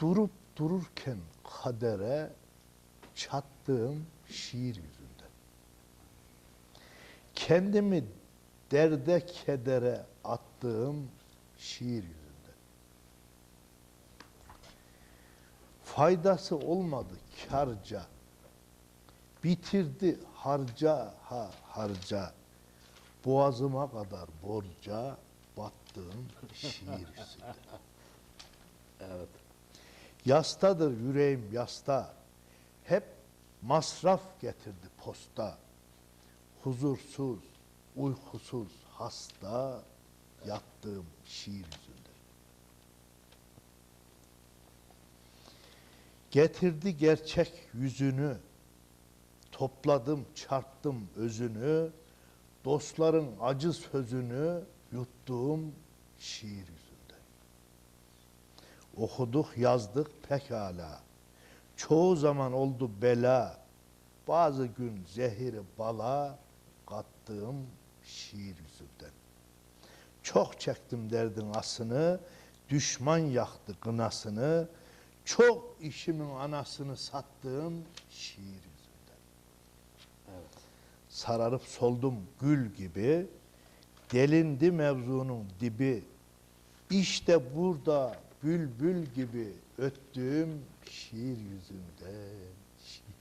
durup dururken kadere çattığım şiir yüzünden. Kendimi derde kedere attığım şiir yüzünden. Faydası olmadı karca. Bitirdi harca ha harca. Boğazıma kadar borca battığım şiir yüzünden. Yastadır yüreğim yasta. Hep masraf getirdi posta. Huzursuz, uykusuz, hasta yattığım şiir yüzünden. Getirdi gerçek yüzünü. Topladım, çarptım özünü. Dostların acı sözünü yuttuğum şiir yüzünden. Okuduk, yazdık pekala. Çoğu zaman oldu bela. Bazı gün zehiri bala kattığım şiir yüzünden. Çok çektim derdin asını, düşman yaktı kınasını. Çok işimin anasını sattığım şiir yüzünden. Evet. Sararıp soldum gül gibi, delindi mevzunun dibi. İşte burada bülbül gibi öttüğüm şiir yüzümde. Şiir.